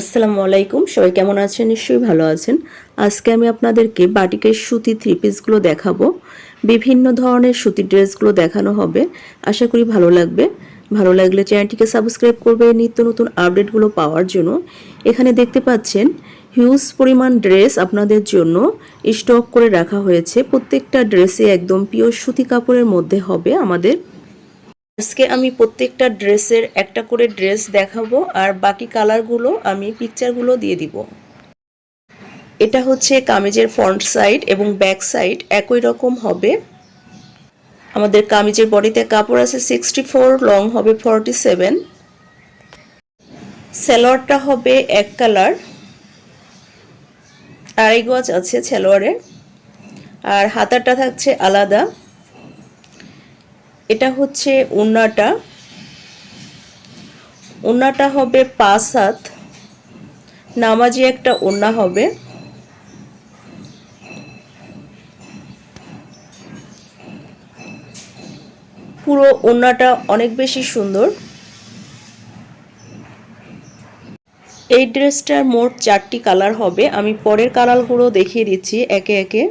আসসালামু আলাইকুম। সবাই কেমন আছেন? নিশ্চয়ই ভালো আছেন। আজকে আমি আপনাদেরকে বাটিকের সুতি থ্রি পিসগুলো দেখাবো। বিভিন্ন ধরনের সুতি ড্রেসগুলো দেখানো হবে। আশা করি ভালো লাগবে। ভালো লাগলে চ্যানেলটিকে সাবস্ক্রাইব করবে নিত্য নতুন আপডেটগুলো পাওয়ার জন্য। এখানে দেখতে পাচ্ছেন হিউজ পরিমাণ ড্রেস আপনাদের জন্য স্টক করে রাখা হয়েছে। প্রত্যেকটা ড্রেসে একদম পিওর সুতি কাপড়ের মধ্যে হবে আমাদের আজকে আমি প্রত্যেকটা ড্রেসের একটা করে ড্রেস দেখাবো আর বাকি কালারগুলো আমি পিকচারগুলো দিয়ে দিব। এটা হচ্ছে কামিজের ফ্রন্ট সাইড এবং ব্যাক সাইড একই রকম হবে। আমাদের কামিজের বডিতে কাপড় আছে সিক্সটি লং হবে ফর্টি সেভেন সেলোয়ারটা হবে এক কালার। আড়াই গজ আছে সেলোয়ারে আর হাতারটা থাকছে আলাদা। এটা হচ্ছে উন্নাটা। উন্নাটা হবে পাঁচ হাত নামাজি একটা ওন্না হবে। পুরো ওন্নাটা অনেক বেশি সুন্দর। এই ড্রেসটার মোট চারটি কালার হবে। আমি পরের কালারগুলো দেখিয়ে দিচ্ছি একে একে।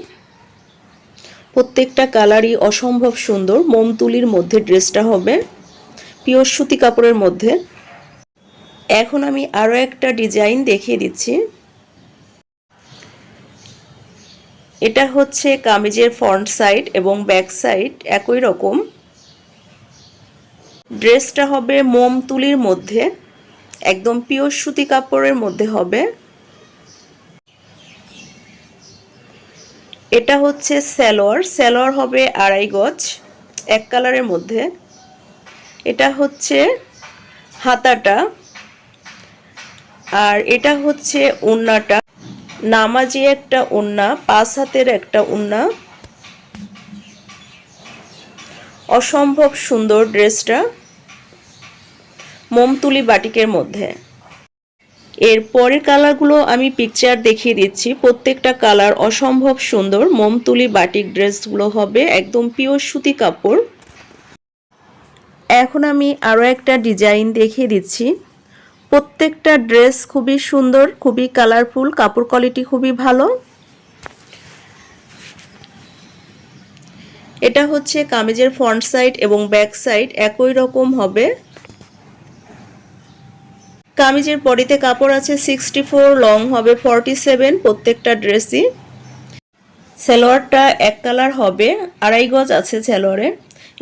প্রত্যেকটা কালারই অসম্ভব সুন্দর। মোম তুলির মধ্যে ড্রেসটা হবে, পিওর সুতি কাপড়ের মধ্যে। এখন আমি আরও একটা ডিজাইন দেখিয়ে দিচ্ছি। এটা হচ্ছে কামিজের ফ্রন্ট সাইড এবং ব্যাক সাইড একই রকম। ড্রেসটা হবে মোম তুলির মধ্যে, একদম পিওর সুতি কাপড়ের মধ্যে হবে। এটা হচ্ছে স্যালোয়ার। স্যালোয়ার হবে আড়াই গজ, এক কালারের মধ্যে। এটা হচ্ছে হাতাটা। আর এটা হচ্ছে ওন্নাটা। নামাজি একটা ওন্না, পাঁচ হাতের একটা ওন্না। অসম্ভব সুন্দর ড্রেসটা। মোমতুলি বাটিকের মধ্যে। এর পরের কালারগুলো আমি পিকচার দেখিয়ে দিচ্ছি। প্রত্যেকটা কালার অসম্ভব সুন্দর। মোমতুলি বাটিক ড্রেসগুলো হবে, একদম পিওর সুতি কাপড়। এখন আমি আরও একটা ডিজাইন দেখিয়ে দিচ্ছি। প্রত্যেকটা ড্রেস খুবই সুন্দর, খুবই কালারফুল কাপড় কোয়ালিটি খুবই ভালো। এটা হচ্ছে কামিজের ফ্রন্ট সাইড এবং ব্যাক সাইড একই রকম হবে। কামিজের বডিতে কাপড় আছে সিক্সটি ফোর লং হবে ফর্টি সেভেন প্রত্যেকটা ড্রেসই সালোয়ারটা এক কালার হবে, আড়াই গজ আছে সালোয়ারে।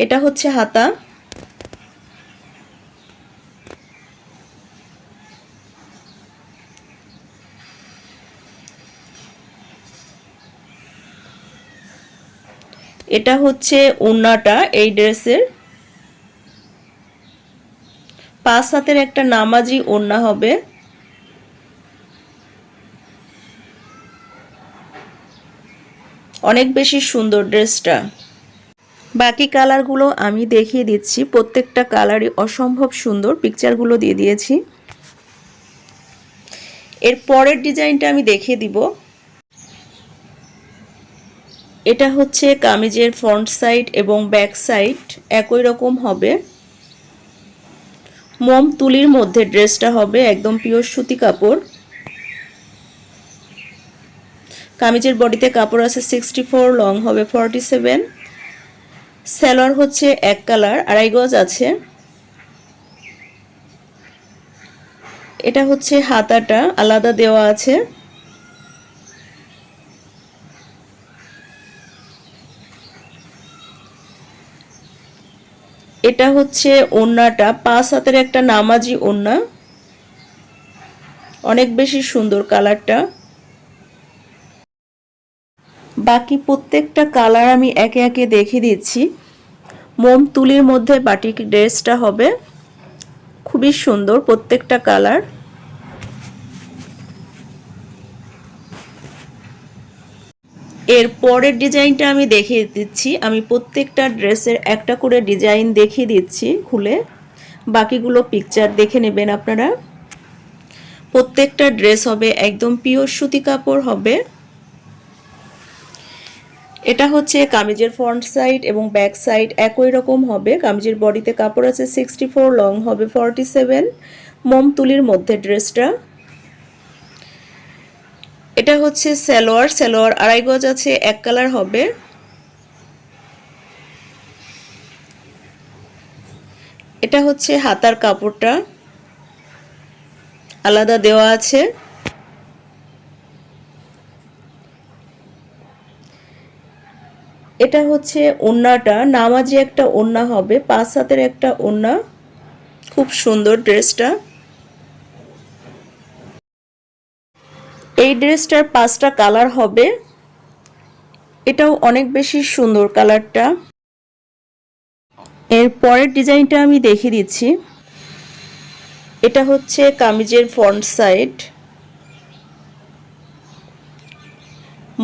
এটা হচ্ছে হাতা। এটা হচ্ছে উন্নাটা এই ড্রেসের পাঁচ হাতের একটা নামাজি ওড়না হবে। অনেক বেশি সুন্দর ড্রেসটা। বাকি কালারগুলো আমি দেখিয়ে দিচ্ছি। প্রত্যেকটা কালারই অসম্ভব সুন্দর। পিকচারগুলো দিয়ে দিয়েছি। এর পরের ডিজাইনটা আমি দেখিয়ে দিব। এটা হচ্ছে কামিজের ফ্রন্ট সাইড এবং ব্যাক সাইড একই রকম হবে। মোম তুলির মধ্যে ড্রেসটা হবে একদম পিওর সুতি কাপড়। কামিজের বডিতে কাপড় আছে সিক্সটি ফোর লং হবে ফর্টি সেভেন স্যালোয়ার হচ্ছে এক কালার, আড়াই গজ আছে। এটা হচ্ছে হাতাটা, আলাদা দেওয়া আছে। এটা হচ্ছে ওন্নাটা, পাঁচ হাতের একটা নামাজি ওন্না। অনেক বেশি সুন্দর কালারটা। বাকি প্রত্যেকটা কালার আমি একে একে দেখে দিচ্ছি। মোম তুলির মধ্যে বাটিক ড্রেসটা হবে। খুবই সুন্দর প্রত্যেকটা কালার। এর পরের ডিজাইনটা আমি দেখিয়ে দিচ্ছি। আমি প্রত্যেকটা ড্রেসের একটা করে ডিজাইন দেখিয়ে দিচ্ছি খুলে। বাকিগুলো পিকচার দেখে নেবেন আপনারা। প্রত্যেকটা ড্রেস হবে একদম পিওর সুতি কাপড় হবে। এটা হচ্ছে কামিজের ফ্রন্ট সাইড এবং ব্যাক সাইড একই রকম হবে। কামিজের বডিতে কাপড় আছে সিক্সটি লং হবে ফর্টি সেভেন মোম তুলির মধ্যে ড্রেসটা এটা হচ্ছে সালোয়ার সালোয়ার আড়াই গজ আছে, এক কালার হবে। এটা হচ্ছে হাতার কাপড়টা। আলাদা দেওয়া আছে। এটা হচ্ছে ওন্নাটা, নামাজি একটা ওন্না হবে, পাঁচ হাতের একটা ওন্না। খুব সুন্দর ড্রেসটা। ড্রেসটার পাঁচটা কালার হবে। এটাও অনেক বেশি সুন্দর কালারটা। এর পরের ডিজাইনটা আমি দেখিয়ে দিচ্ছি। এটা হচ্ছে কামিজের ফ্রন্ট সাইড।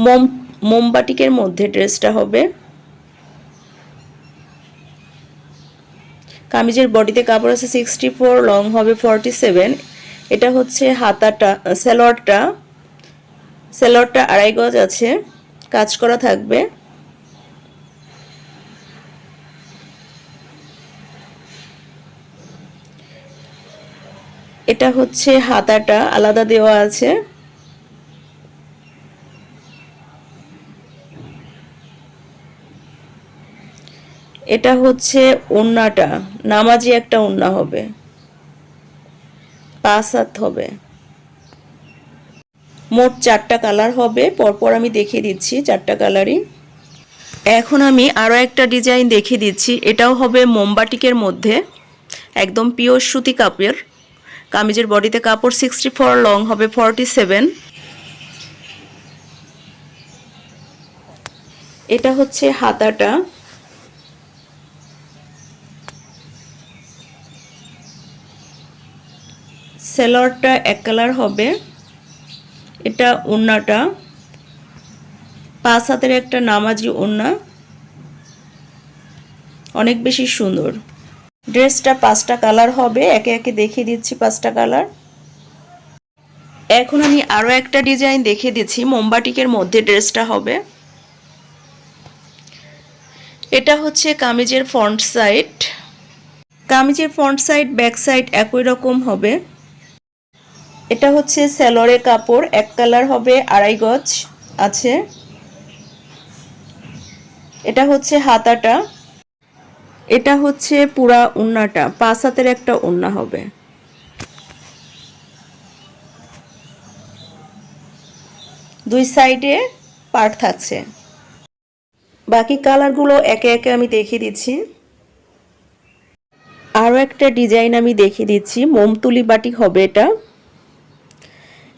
মোম মোমবাটিকের মধ্যে ড্রেসটা হবে। কামিজের বডিতে কাপড় আছে সিক্সটি ফোর লং হবে ফর্টি সেভেন এটা হচ্ছে হাতাটা স্যালোয়ারটা স্যালোয়ারটা আড়াই গজ আছে। কাজ করা থাকবে। এটা হচ্ছে হাতাটা, আলাদা দেওয়া আছে। এটা হচ্ছে ওন্নাটা, নামাজি একটা ওন্না হবে। পাঁচ হাত হবে। মোট চারটা কালার হবে। পরপর আমি দেখিয়ে দিচ্ছি চারটা কালারই এখন আমি আরও একটা ডিজাইন দেখিয়ে দিচ্ছি। এটাও হবে মোমবাটিকের মধ্যে। একদম পিওর সুতি কাপড়। কামিজের বডিতে কাপড় সিক্সটি ফোর লং হবে ফর্টি সেভেন এটা হচ্ছে হাতাটা। সেলরটা এক কালার হবে। এটা ওড়নাটা পাঁচ হাতের একটা নামাজি ওড়না অনেক বেশি সুন্দর। ড্রেসটা পাঁচটা কালার হবে। একে একে দেখিয়ে দিচ্ছি পাঁচটা কালার। এখন আমি আরও একটা ডিজাইন দেখিয়ে দিচ্ছি। মোমবাটিকের মধ্যে ড্রেসটা হবে। এটা হচ্ছে কামিজের ফ্রন্ট সাইড। কামিজের ফ্রন্ট সাইড, ব্যাক সাইড একই রকম হবে। এটা হচ্ছে স্যালোয়ারের কাপড়, এক কালার হবে আড়াই গজ আছে। এটা হচ্ছে হাতাটা। এটা হচ্ছে পুরা উন্নাটা, পাঁচ হাতের একটা উন্না হবে। দুই সাইডে পার্ট থাকছে। বাকি কালারগুলো একে একে আমি দেখিয়ে দিচ্ছি। আরও একটা ডিজাইন আমি দেখিয়ে দিচ্ছি, মোমতুলি বাটিক হবে এটা।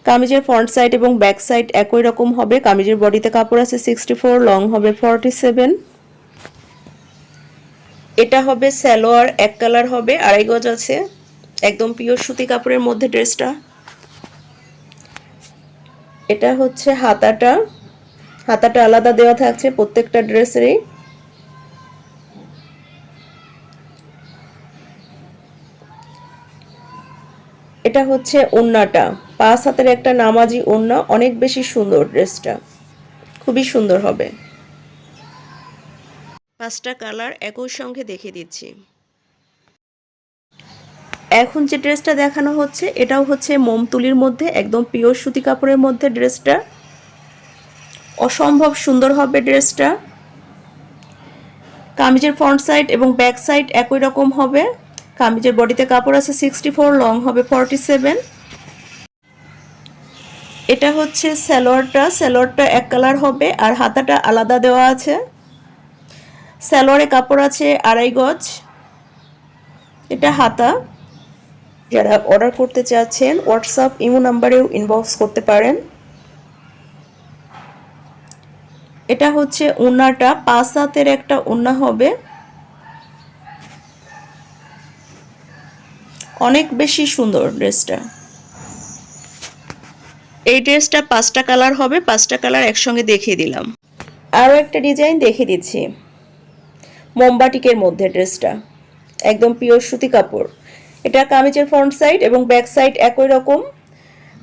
কামিজের ফ্রন্ট সাইড এবং ব্যাক সাইড একই রকম হবে। কামিজের বডিতে কাপড় আছে সিক্সটি লং হবে ফর্টি এটা হবে স্যালোয়ার এক কালার হবে, আড়াই গজ আছে। একদম পিওর সুতি কাপড়ের মধ্যে ড্রেসটা। এটা হচ্ছে হাতাটা। হাতাটা আলাদা দেওয়া থাকছে প্রত্যেকটা ড্রেসেরই। এটা হচ্ছে ওন্নাটা। পাঁচ হাতের একটা নামাজি ওড়না, অনেক বেশি সুন্দর ড্রেসটা। খুবই সুন্দর হবে। পাঁচটা কালার একই সঙ্গে দেখে দিচ্ছি। এখন যে ড্রেসটা দেখানো হচ্ছে, এটাও হচ্ছে মোমতুলির মধ্যে, একদম পিওর সুতি কাপড়ের মধ্যে ড্রেসটা। অসম্ভব সুন্দর হবে ড্রেসটা। কামিজের ফ্রন্ট সাইড এবং ব্যাক সাইড একই রকম হবে। কামিজের বডিতে কাপড় আছে সিক্সটি ফোর লং হবে ফর্টি সেভেন এটা হচ্ছে স্যালোয়ারটা স্যালোয়ারটা এক কালার হবে আর হাতাটা আলাদা দেওয়া আছে। স্যালোয়ারে কাপড় আছে আড়াই গজ। এটা হাতা। যারা অর্ডার করতে চাচ্ছেন হোয়াটসঅ্যাপ ইমো নাম্বারেও ইনবক্স করতে পারেন। এটা হচ্ছে উন্নাটা, পাঁচ হাতের একটা উন্না হবে। অনেক বেশি সুন্দর ড্রেসটা। এই ড্রেসটা পাঁচটা কালার হবে, পাঁচটা কালার একসঙ্গে দেখিয়ে দিলাম। আরও একটা ডিজাইন দেখিয়ে দিচ্ছি। মোমবাটিকের মধ্যে ড্রেসটা। একদম পিওর সুতি কাপড়। এটা কামিজের ফ্রন্ট সাইড এবং ব্যাক সাইড একই রকম।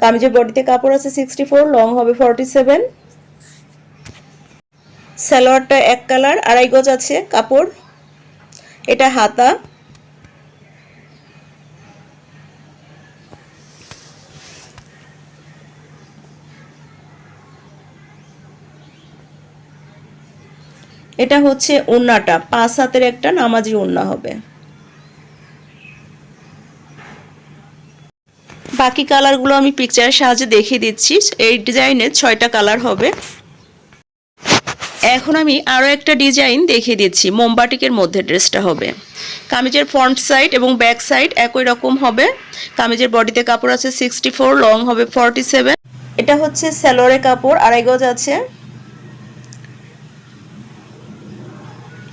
কামিজের বডিতে কাপড় আছে সিক্সটি ফোর, লং হবে ফর্টি সেভেন। সালোয়ারটা এক কালার, আড়াই গজ আছে কাপড়। এটা হাতা। এটা হচ্ছে ওড়নাটা পাঁচ হাতের একটা নামাজি ওড়না হবে। বাকি কালারগুলো আমি পিকচারের সাহায্যে দেখিয়ে দিচ্ছি। এই ডিজাইনের ছয়টা কালার হবে। এখন আমি আরও একটা ডিজাইন দেখিয়ে দিচ্ছি। মোমবাটিকের মধ্যে ড্রেসটা হবে। কামিজের ফ্রন্ট সাইড এবং ব্যাক সাইড একই রকম হবে। কামিজের বডিতে কাপড় আছে সিক্সটি লং হবে ফর্টি এটা হচ্ছে স্যালোয়ারের কাপড়, আড়াই গজ আছে।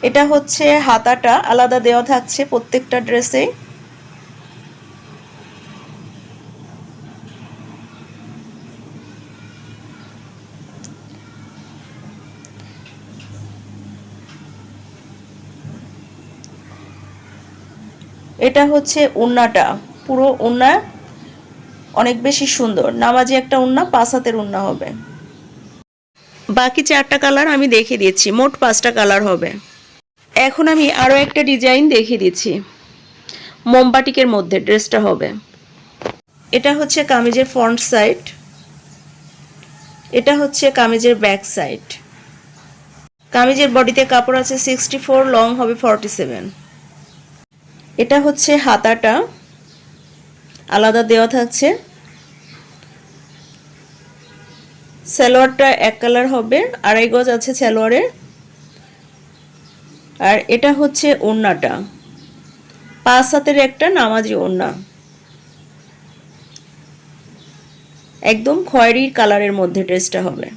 এটা হচ্ছে হাতাটা, আলাদা দেওয়া থাকছে প্রত্যেকটা ড্রেসে। এটা হচ্ছে উন্নাটা, পুরো উন্না অনেক বেশি সুন্দর। নামাজি একটা উন্না, পাঁচ হাতের উন্না হবে। বাকি চারটা কালার আমি দেখিয়ে দিচ্ছি, মোট পাঁচটা কালার হবে। এখন আমি আরও একটা ডিজাইন দেখিয়ে দিচ্ছি। মোমবাটিকের মধ্যে ড্রেসটা হবে। এটা হচ্ছে কামিজের ফ্রন্ট সাইড। এটা হচ্ছে কামিজের ব্যাক সাইড। কামিজের বডিতে কাপড় আছে সিক্সটি ফোর, লং হবে ফর্টি সেভেন। এটা হচ্ছে হাতাটা। আলাদা দেওয়া থাকছে। সালোয়ারটা এক কালার হবে। আড়াই গজ আছে সালোয়ারে আর এটা হচ্ছে ওড়নাটা। পাঁচ হাতের একটা নামাজি ওড়না। একদম খয়েরির কালারের মধ্যে ড্রেসটা হবে।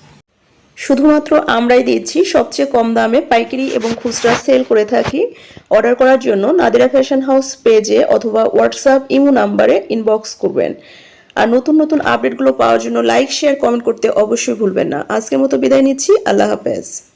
শুধুমাত্র আমরাই দিচ্ছি, সবচেয়ে কম দামে পাইকারি এবং খুচরা সেল করে থাকি। অর্ডার করার জন্য নাদিরা ফ্যাশন হাউস পেজে অথবা হোয়াটসঅ্যাপ, ইমো নাম্বারে ইনবক্স করবেন। আর নতুন নতুন আপডেটগুলো পাওয়ার জন্য লাইক, শেয়ার, কমেন্ট করতে অবশ্যই ভুলবেন না। আজকের মতো বিদায় নিচ্ছি। আল্লাহ হাফেজ।